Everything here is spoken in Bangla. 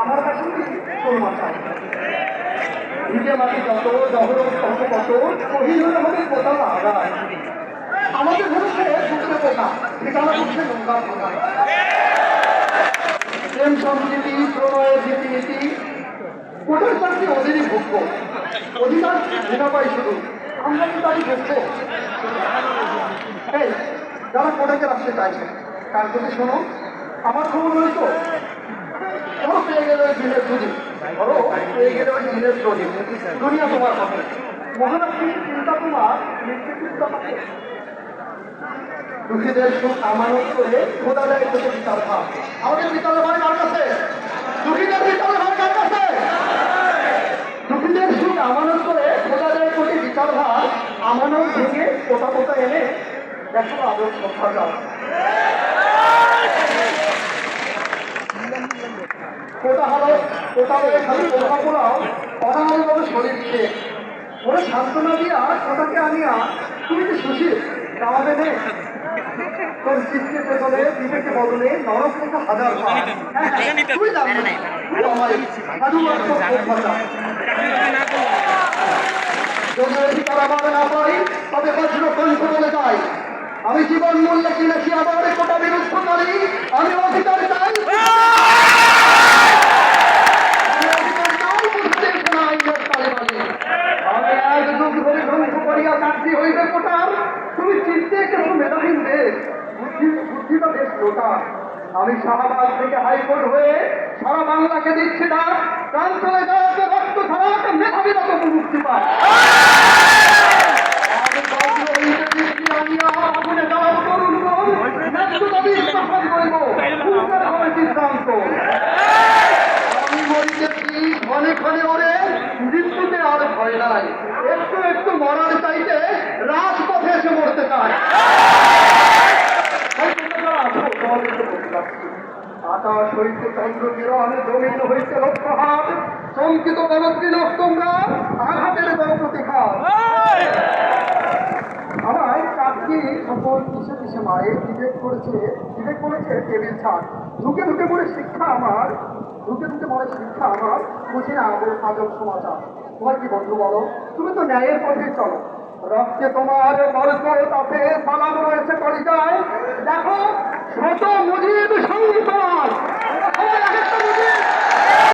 আমার কাছে করোনা চাই কোথা ঠিকানা করছে নোংরা কোথা প্রেম সম্প্রীতি প্রণয় রীতিনীতি কোটার শান্তি ওদেরই ভোগ্য অধিকার বিনা পাই শুধু আমরা কি তাই ভোগ্য এই যারা কোটাকে রাখতে চাইছে তার প্রতি শোনো, আমার খবর ধরো পেয়ে গেলে পেয়ে গেলে ওই দিনের দুনিয়া তোমার চিন্তা দুঃখীদের সুখ আমানত করে খোদা দেয় তোকে বিচার ভাব আমাদের আমানত করে খোদা দেয় বিচার ভাব আমানত ভেঙে কোথা কোথা এনে দেখো আদর সভ্যতা কোথা হলো কোথা হয়ে খালি কোথা পোলাও অনাহারভাবে শরীর খেয়ে। ওরা সান্ত্বনা দিয়া কোথাকে আনিয়া, তুমি কি সুশীল? গাওয়াবে নে। তোর চিত্তে পেছনে বিবেকে বদলে নরক থেকে হাজার তুই জানবি তুই আমার সাধু মাত্র কথা যদি অধিকার আমার না পাই তবে বজ্র কণ্ঠ বলে যাই আমি জীবন মূল্যে কিনেছি আবার কোটা বিরুদ্ধ করি আমি অধিকার চাই আমি অধিকার চাই বুঝতে শোনাই এর তালেবানি। আমি এক যুগ ধরে ধ্বংস করিয়া চাকরি হইবে কোটার মেধাহীন দেশ বুদ্ধি বুদ্ধিটা বেশ লোটা আমি শাহবাগ থেকে হাইকোর্ট হয়ে সারা বাংলাকে দিচ্ছি না প্রান্তরে যাওয়াতে রক্ত ছাড়াতে মেধাবীরা তো মুক্তি পায় আমি মরিতেছি ক্ষণে ক্ষণে ওরে, মৃত্যুতে আর ভয় নাই। আকাশ হইতে চন্দ্র কিরণ জমিন হইতে লক্ষ্য হাত। শঙ্কিত গণত্রী তোমরা আঘাতের আমায় চাকরি সকল পিছে পিছে মারে বিবেক করেছে বিবেক করেছে টেবিল ছাড় ঢুকে ঢুকে পড়ে শিক্ষা আমার। ঢুকে ঢুকে পড়ে শিক্ষা আমার। বুঝি না আজব সমাচার। তোমার কি বন্ধু বলো? তুমি তো ন্যায়ের পথে চলো। রক্তে তোমার বর্গ তাতে সালাম রয়েছে কলিজায়